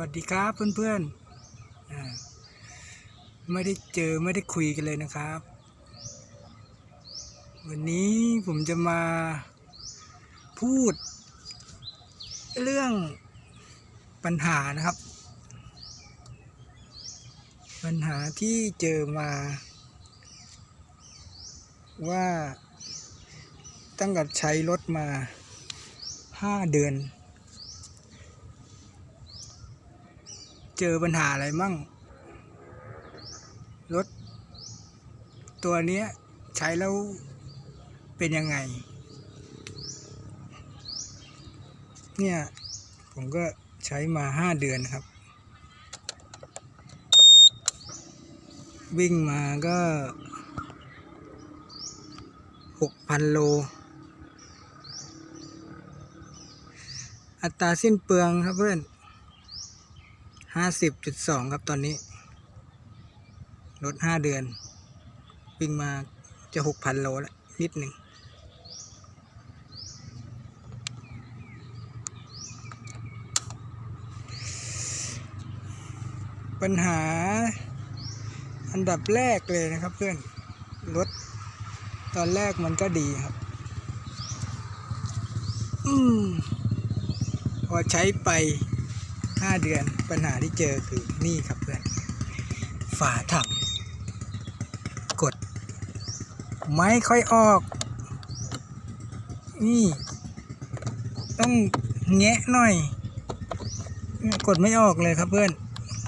วัสดีครับเพื่อนๆอ่าไม่ได้เจอไม่ได้คุยกันเลยนะครับ วันนี้ผมจะมาพูด เรื่องปัญหานะครับ ปัญหาที่เจอมา ว่าตั้งแต่ใช้รถมาห้าเดือน เจอปัญหาอะไรมั่ง รถ ตัวนี้ใช้แล้วเป็นยังไง เนี่ย ผมก็ใช้มาห้าเดือนครับ วิ่งมาก็หกพันโล อัตราสิ้นเปลืองครับเพื่อน ห้าสิบจุดสองครับตอนนี้ รถห้าเดือน วิ่งมาจะหกพันโลแล้ว นิดหนึ่งปัญหาอันดับแรกเลยนะครับเพื่อน รถ ตอนแรกมันก็ดีครับ อืม พอใช้ไป ห้าเดือนปัญหาที่เจอคือนี่ครับเพื่อน ฝาถัง กด ไม่ค่อยออก นี่ ต้องแงะหน่อย กดไม่ออกเลยครับเพื่อน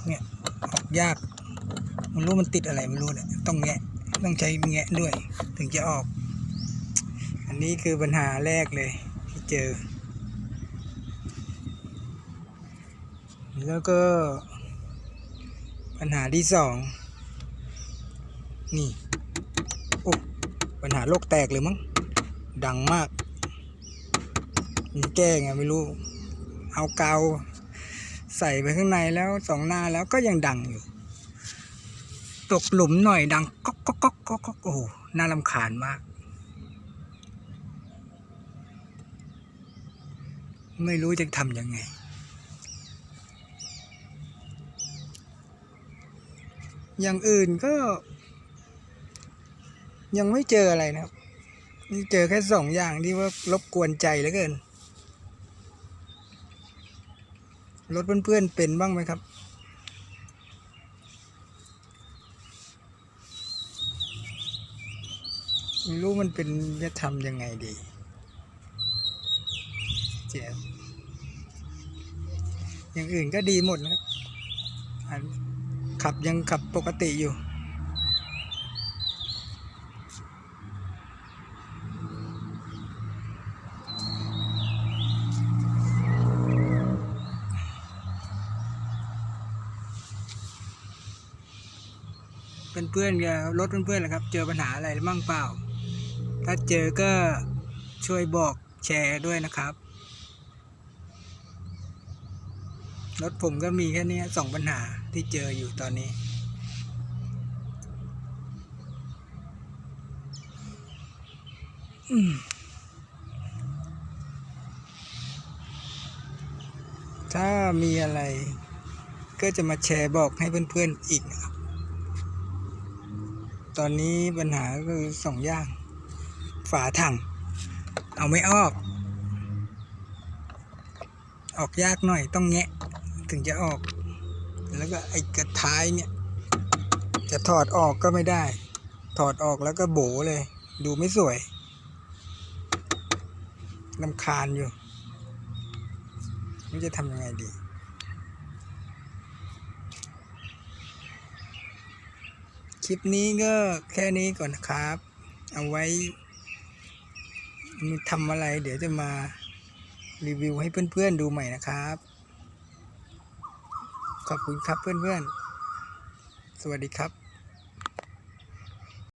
เนี่ยออกยากไม่รู้มันติดอะไรไม่รู้เนี่ยต้องแงะ ต้องใช้แงะด้วย ถึงจะออก อันนี้คือปัญหาแรกเลยที่เจอ แล้วก็ ปัญหาที่สองนี่โอ้ปัญหาโลกแตกเลยมั้งดังมากมันแก้ไงไม่รู้ เอากาวใส่ไปข้างในแล้วสองหน้าแล้วก็ยังดังอยู่ ตกหลุมหน่อยดังก๊อกก๊อกก๊อกก๊อกโอ้หน่ารำคาญมาก ไม่รู้จะทำยังไง อย่างอื่นก็ ยังไม่เจออะไรนะครับนี่เจอแค่สองอย่างที่ว่ารบกวนใจเหลือเกินรถเพื่อนๆเป็นบ้างไหมครับไม่รู้มันเป็นจะทำยังไงดี เจ็บอย่างอื่นก็ดีหมดนะครับ ขับยังขับปกติอยู่ เพื่อนๆกับรถเพื่อนๆแหละครับ เจอปัญหาอะไรบ้างเปล่า ถ้าเจอก็ช่วยบอกแชร์ด้วยนะครับ รถผมก็มีแค่นี้สองปัญหาที่เจออยู่ตอนนี้ถ้ามีอะไร ก็จะมาแชร์บอกให้เพื่อนๆอีกนะครับ ตอนนี้ปัญหาก็คือสองอย่าง ฝาถัง เอาไม่ออก ออกยากหน่อยต้องแงะ ถึงจะออก แล้วก็ไอ้กระท้ายเนี่ย จะถอดออกก็ไม่ได้ ถอดออกแล้วก็โบเลย ดูไม่สวยลำคาญอยู่ไม่จะทำยังไงดี คลิปนี้ก็แค่นี้ก่อนนะครับ เอาไว้มีทำอะไรเดี๋ยวจะมารีวิวให้เพื่อนๆดูใหม่นะครับ ขอบคุณครับเพื่อนๆ สวัสดีครับ